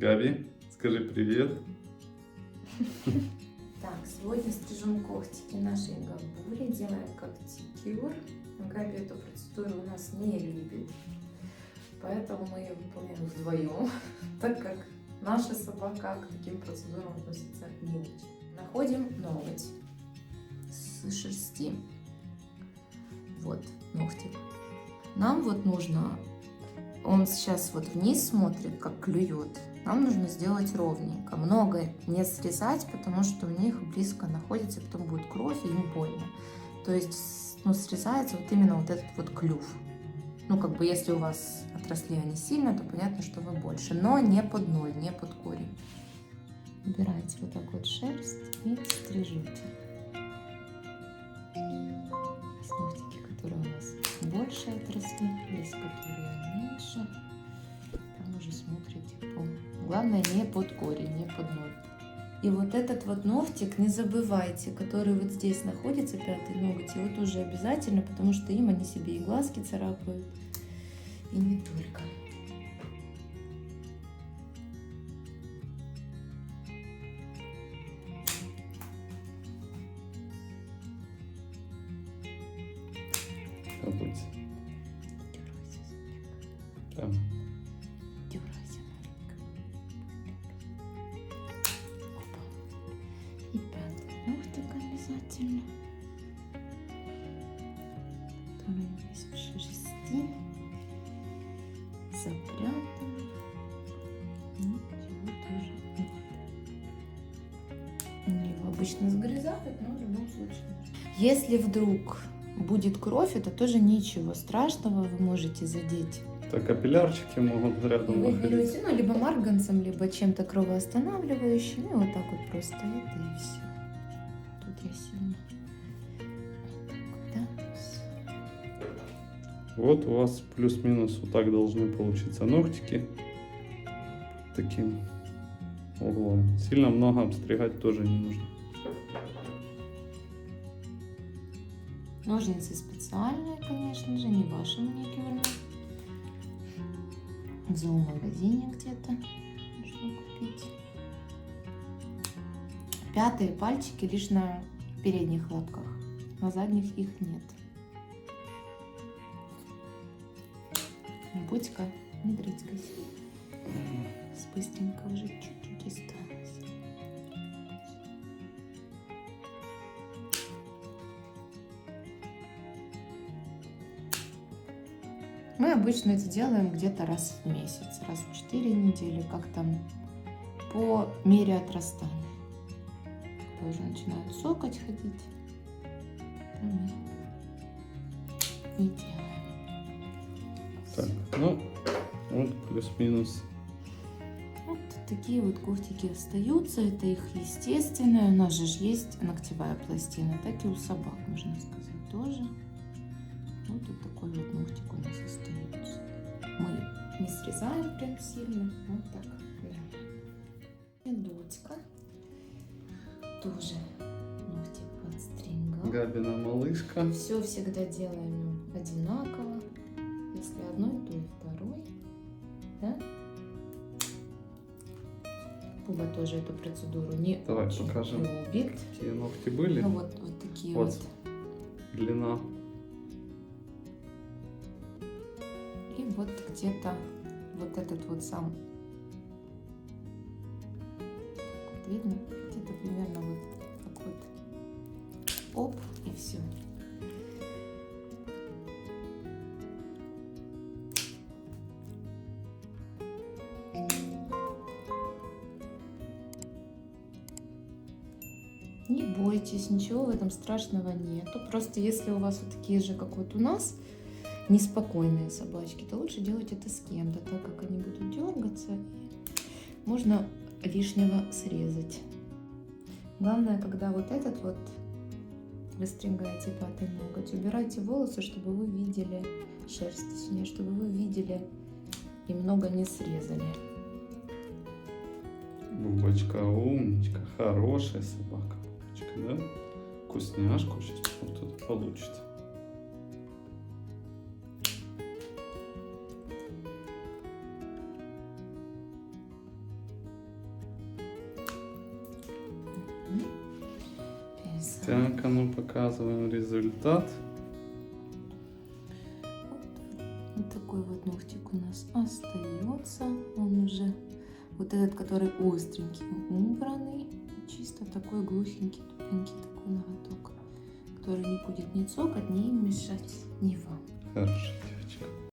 Габи, скажи привет. Так, сегодня стрижем когтики нашей габули, делаем когтикюр. Габи эту процедуру у нас не любит, поэтому мы ее выполняем вдвоем, так как наша собака к таким процедурам относится не очень. Находим ноготь с шерсти. Вот ногтик. Нам вот нужно, он сейчас вот вниз смотрит, как клюет. Нам нужно сделать ровненько. Много не срезать, потому что у них близко находится, потом будет кровь и им больно. То есть, ну, срезается вот именно вот этот вот клюв. Ну, как бы, если у вас отросли они сильно, то понятно, что вы больше. Но не под ноль, не под корень. Убираете вот так вот шерсть и стрижете. Есть ногтики, которые у нас больше отросли, есть которые меньше. Смотрите. Главное не под корень, не под ноль. И вот этот вот ногтик, не забывайте, который вот здесь находится, пятый ноготь, его тоже обязательно, потому что им они себе и глазки царапают, и не только. Там. Обязательно. Который весь в шерсти. Запрятан. Ничего тоже нет. Его обычно сгрызают, но в любом случае. Если вдруг будет кровь, это тоже ничего страшного, вы можете задеть Так капиллярчики могут рядом вы берете, ну, либо марганцем, либо чем-то кровоостанавливающим, и вот так вот просто это и все. Сильно. Вот у вас плюс-минус вот так должны получиться ногтики. Таким углом. Сильно много обстригать тоже не нужно. Ножницы специальные, конечно же, не ваши маникюрные. В зоомагазине где-то можно купить. Пятые пальчики лишь на передних лапках, на задних их нет. Будька, не дрыцкайся. Быстренько уже чуть-чуть осталось. Мы обычно это делаем где-то раз в месяц, раз в 4 недели, как там по мере отрастания. Когда уже начинают сокоть ходить, там и, и делаем. Так, ну, вот плюс-минус. Вот такие вот когтики остаются, это их естественное. У нас же есть ногтевая пластина, так и у собак, можно сказать, тоже. Вот, вот такой вот ногтик у нас остается. Мы не срезаем прям сильно, вот так. Тоже ногтик подстригал. Габина малышка. Все всегда делаем одинаково. Если одной, то и второй. Да? Буба тоже эту процедуру не Давай очень покажем. любит. Какие ногти были? Ну вот, вот такие Вот. вот. Длина. И вот где-то вот этот вот сам. Вот видно? Оп, и все. Не бойтесь, ничего в этом страшного нету. Просто если у вас вот такие же, как вот у нас, неспокойные собачки, то лучше делать это с кем-то, так как они будут дергаться, можно лишнего срезать. Главное, когда вот этот вот вы стригаете пятый ноготь, убирайте волосы, чтобы вы видели шерсть, точнее, чтобы вы видели и много не срезали. Бубочка умничка. Хорошая собака. Бубочка, да? Вкусняшку сейчас вот тут получит. Так, а ну показываем результат. Вот такой вот ногтик у нас остается. Он уже вот этот, который остренький, убранный. Чисто такой глухенький, тупенький такой ноготок, который не будет ни цокать, ни мешать, ни вам. Хорошо.